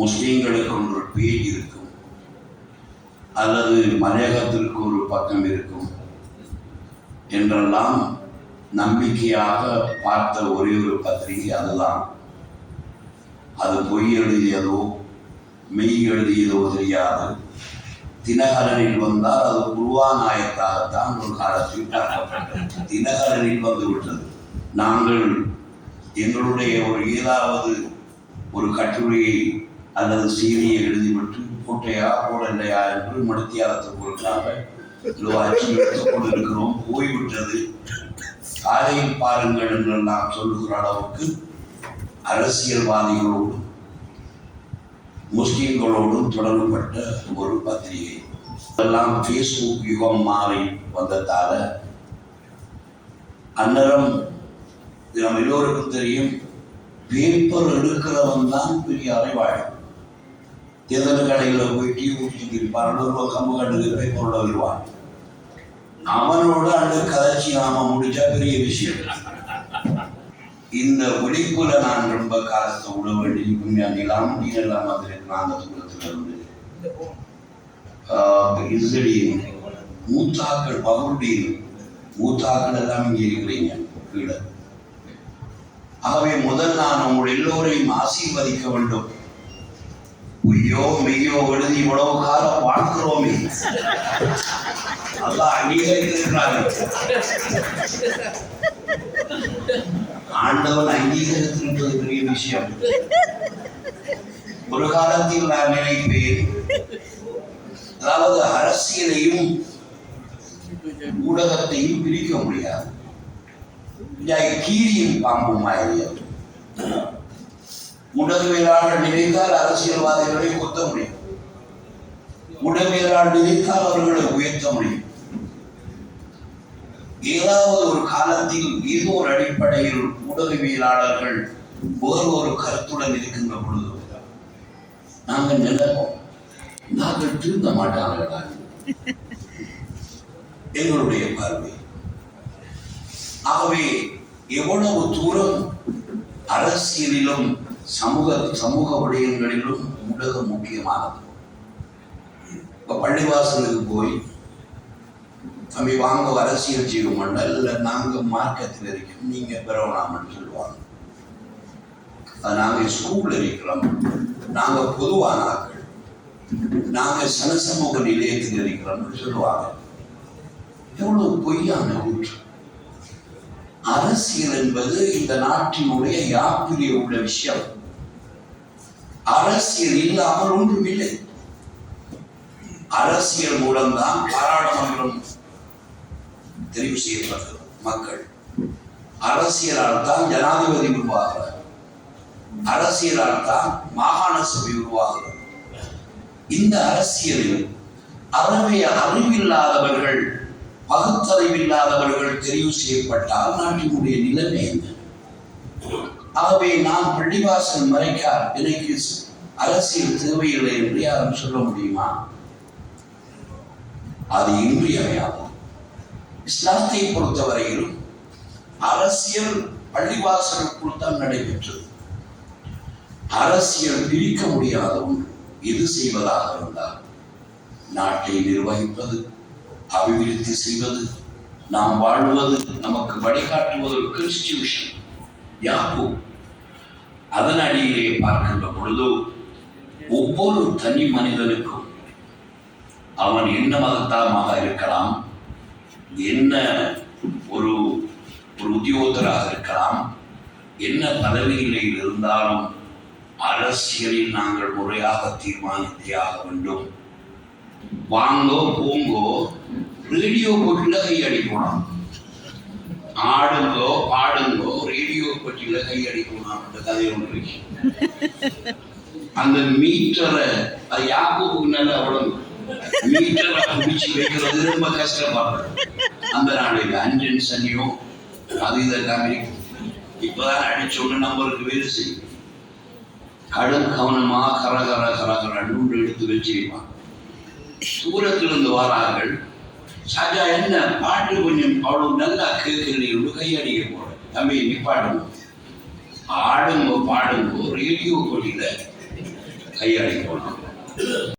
முஸ்லீம்களுக்கு ஒரு பேஜ் இருக்கும். அல்லது மலையகத்திற்கு ஒரு பக்கம் இருக்கும். என்றெல்லாம் நம்பிக்கையாக பார்த்த ஒரே ஒரு பத்திரிகை அதுதான். அது பொய் எழுதியதோ மெய் எழுதியதோ தெரியாது. தினகரனில் வந்தால் அது உருவாநாயக்காகத்தான் ஒரு காலத்தில் தினகரனில் வந்து விட்டது. நாங்கள் எங்களுடைய ஒரு ஏதாவது ஒரு கட்டுரையை அல்லது செய்தியை எழுதிவிட்டு கோட்டையா போடலையா என்று மடுத்தியாரத்துக்கு கொடுக்கிறாங்க இதோ கொண்டிருக்கிறோம். போய்விட்டது. காலையில் பாருங்கள் என்று நாம் சொல்லுகிற அளவுக்கு அரசியல்வாதிகளோடும் முஸ்லிம்களோடும் தொடங்கப்பட்ட ஒரு பத்திரிகை. இதெல்லாம் ஃபேஸ்புக் யுகம் மாறி வந்ததால அன்னரம் நம்ம எல்லோருக்கும் தெரியும். பேப்பர் எடுக்கிறவன் தான் பெரிய அறிவாளி தேர்தல் கடையில் போய் டீ ஊட்டிட்டு இருப்பான் ரூபா கம்பு கண்டுக்கு போய் பொருளை வருவான் அவனோட அந்த கதைச்சி நாம முடிச்சா பெரிய விஷயம். இந்த ஒழிப்புல நான் ரொம்ப காலத்தை விட வேண்டிய கொஞ்சம் நிலம் நீரெல்லாம் வந்திருக்கு அந்த தூரத்துல இருந்து? ஆஹ் மூத்தாக்கள் பகருடையும் மூத்தாக்கள் எல்லாம் இங்கே இருக்கிறீங்க கீழே. ஆகவே முதல் நான் உங்கள் எல்லோரையும் ஆசீர்வதிக்க வேண்டும். யோ மெய்யோ எழுதி இவ்வளவு காலம் வாழ்க்கிறோமே அல்லாஹ் அங்கீகரித்திருக்கிறார்கள் ஆண்டவன் அங்கீகரித்திருப்பது பெரிய விஷயம் ஒரு காலத்தில் நான் நினைப்பேன் அதாவது அரசியலையும் ஊடகத்தையும் பிரிக்க முடியாது. கீரியும் பாம்பும் ஆயிரம் உடல்வியலாளர் நினைத்தால் அரசியல்வாதிகளை கொத்த முடியும். ஊடகவியலாளர் நினைத்தால் அவர்களை உயர்த்த முடியும். ஏதாவது ஒரு காலத்தில் ஏதோ ஒரு அடிப்படையில் ஊடகவியலாளர்கள் வேறு ஒரு கருத்துடன் இருக்கின்ற பொழுது நாங்கள் நினைப்போம் நாங்கள் திருந்த மாட்டார்களா? எங்களுடைய பார்வை. ஆகவே எவ்வளவு தூரம் அரசியலிலும் சமூக சமூக விடயங்களிலும் ஊடகம் முக்கியமானது. இப்ப பள்ளிவாசலுக்கு போய் தம்பி வாங்க அரசியல் செய்வோம் இல்லை நாங்க மார்க்கத்தில் இருக்கோம் நீங்க பெறவனாமன்னு சொல்லுவாங்க. அது நாங்க ஸ்கூல்ல இருக்கிறோம். நாங்க பொதுவான ஆட்கள். நாங்க சனசமூக நிலையத்தில் இருக்கிறோம்னு சொல்லுவாங்க. எவ்வளவு பொய்யான ஊற்று. அரசியல் என்பது இந்த நாட்டினுடைய யாப்பிலே உள்ள விஷயம். அரசியல் இல்லாமல் ஒன்றும் இல்லை அரசியல் மூலம்தான் பாராளுமன்றம் தெரிவு செய்யப்பட்டது மக்கள். அரசியலால் தான் ஜனாதிபதி உருவாகிறார். அரசியலால் தான் மாகாண சபை உருவாகிறது. இந்த அரசியலில் அறவே அறிவில்லாதவர்கள் பகுத்தறிவில்லாதவர்கள் தெரிவு செய்யப்பட்டால் நாட்டினுடைய நிலைமை என்ன? ஆகவே நான் பள்ளிவாசல் மறைக்கார் எனக்கு அரசியல் தேவையில்லை என்று யாரும் சொல்ல முடியுமா? அது இன்றியமையாகும் இஸ்லாத்தை பொறுத்தவரையிலும் அரசியல் பள்ளிவாசலுக்குள் தான் நடைபெற்றது. அரசியல் பிரிக்க முடியாத ஒன்று எது செய்வதாக இருந்தால் நாட்டை நிர்வகிப்பது அபிவிருத்தி செய்வது நாம் வாழ்வது நமக்கு வழிகாட்டுவது ஒரு கன்ஸ்டியூஷன் யாப்பு அதன் அடியிலே பார்க்கின்ற பொழுது ஒவ்வொரு தனி மனிதனுக்கும் அவன் என்ன மதத்தாமாக இருக்கலாம் என்ன ஒரு ஒரு உத்தியோகத்தராக இருக்கலாம் என்ன பதவியிலே இருந்தாலும் அரசியலில் நாங்கள் முறையாக தீர்மானித்தே ஆக வேண்டும். வாங்கோ போங்கோ ரேடியோ போட்டில கையடிக்கணும் ஆடுங்கோ பாடுங்கோ ரேடியோ போட்டியில கையடிக்கணும் கதை ஒன்று அந்த மீட்டரை அது யாக்கோவுக்கு நல்ல அவ்வளவு மீட்டரை வைக்கிறது ரொம்ப கஷ்டப்படுறது அந்த நாளைக்கு அஞ்சன் சனியோ அது இதெல்லாம் இருக்கு. இப்பதான் அடிச்சோன்னு நம்பருக்கு வேறு செய்யும். கடும் கவனமா கர கர கர எடுத்து வச்சிருப்பான் தூரத்திலிருந்து வாரார்கள். சாஜா என்ன? பாட்டு கொஞ்சம் அவ்வளவு நல்லா கேட்கிறீங்க கையடிக்க போற தம்பி நிப்பாடுங்க ஆடுங்க பாடுங்க ரேடியோ கொடியில கையளிக்கணும்